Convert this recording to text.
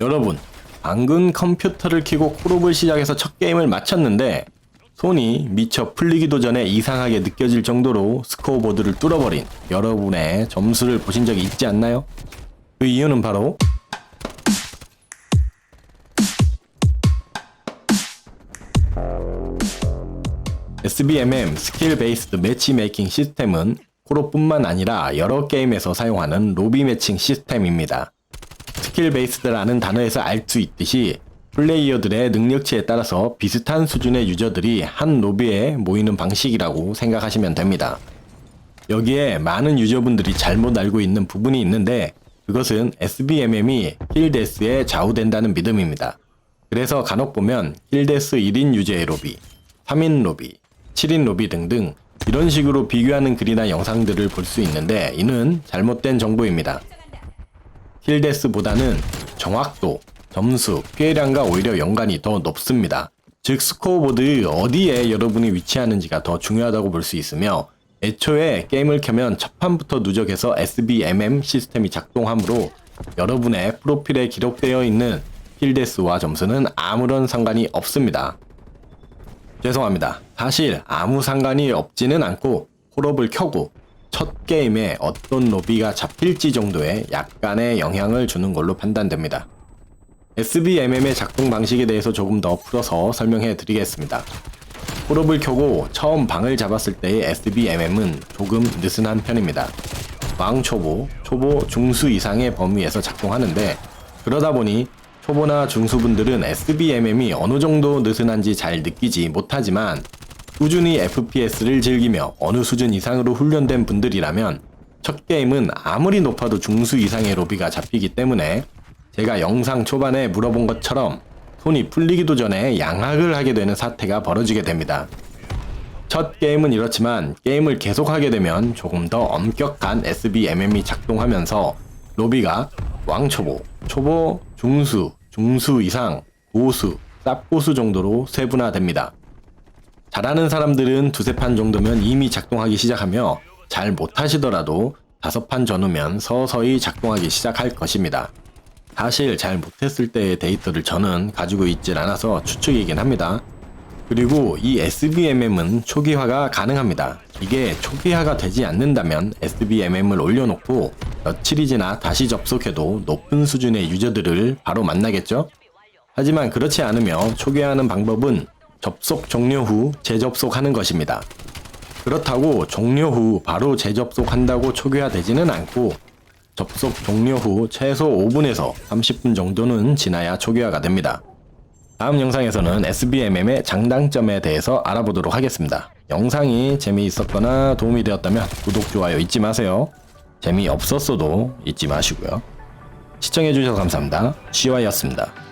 여러분, 방금 컴퓨터를 켜고 콜옵을 시작해서 첫 게임을 마쳤는데 손이 미처 풀리기도 전에 이상하게 느껴질 정도로 스코어보드를 뚫어버린 여러분의 점수를 보신 적이 있지 않나요? 그 이유는 바로 SBMM 스킬 베이스드 매치메이킹 시스템은 콜옵뿐만 아니라 여러 게임에서 사용하는 로비 매칭 시스템입니다. 스킬 베이스드라는 단어에서 알 수 있듯이 플레이어들의 능력치에 따라서 비슷한 수준의 유저들이 한 로비에 모이는 방식이라고 생각하시면 됩니다. 여기에 많은 유저분들이 잘못 알고 있는 부분이 있는데 그것은 SBMM이 힐데스에 좌우된다는 믿음입니다. 그래서 간혹 보면 힐데스 1인 유저의 로비, 3인 로비, 7인 로비 등등 이런 식으로 비교하는 글이나 영상들을 볼 수 있는데 이는 잘못된 정보입니다. 힐데스보다는 정확도, 점수, 피해량과 오히려 연관이 더 높습니다. 즉 스코어보드 어디에 여러분이 위치하는지가 더 중요하다고 볼 수 있으며 애초에 게임을 켜면 첫 판부터 누적해서 SBMM 시스템이 작동하므로 여러분의 프로필에 기록되어 있는 힐데스와 점수는 아무런 상관이 없습니다. 죄송합니다. 사실 아무 상관이 없지는 않고 홀업을 켜고 첫 게임에 어떤 로비가 잡힐지 정도의 약간의 영향을 주는 걸로 판단됩니다. SBMM의 작동 방식에 대해서 조금 더 풀어서 설명해 드리겠습니다. 홀업을 켜고 처음 방을 잡았을 때의 SBMM은 조금 느슨한 편입니다. 왕초보, 초보, 중수 이상의 범위에서 작동하는데 그러다 보니 초보나 중수분들은 SBMM이 어느 정도 느슨한지 잘 느끼지 못하지만 꾸준히 FPS를 즐기며 어느 수준 이상으로 훈련된 분들이라면 첫 게임은 아무리 높아도 중수 이상의 로비가 잡히기 때문에 제가 영상 초반에 물어본 것처럼 손이 풀리기도 전에 양악을 하게 되는 사태가 벌어지게 됩니다. 첫 게임은 이렇지만 게임을 계속하게 되면 조금 더 엄격한 SBMM이 작동하면서 로비가 왕초보, 초보, 중수, 중수 이상, 고수, 쌉고수 정도로 세분화됩니다. 잘하는 사람들은 두세 판 정도면 이미 작동하기 시작하며 잘 못하시더라도 다섯 판 전후면 서서히 작동하기 시작할 것입니다. 사실 잘 못했을 때의 데이터를 저는 가지고 있질 않아서 추측이긴 합니다. 그리고 이 SBMM은 초기화가 가능합니다. 이게 초기화가 되지 않는다면 SBMM을 올려놓고 며칠이 지나 다시 접속해도 높은 수준의 유저들을 바로 만나겠죠? 하지만 그렇지 않으며 초기화하는 방법은 접속 종료 후 재접속하는 것입니다. 그렇다고 종료 후 바로 재접속한다고 초기화되지는 않고 접속 종료 후 최소 5분에서 30분 정도는 지나야 초기화가 됩니다. 다음 영상에서는 SBMM의 장단점에 대해서 알아보도록 하겠습니다. 영상이 재미있었거나 도움이 되었다면 구독, 좋아요 잊지 마세요. 재미없었어도 잊지 마시고요. 시청해주셔서 감사합니다. 시와이었습니다.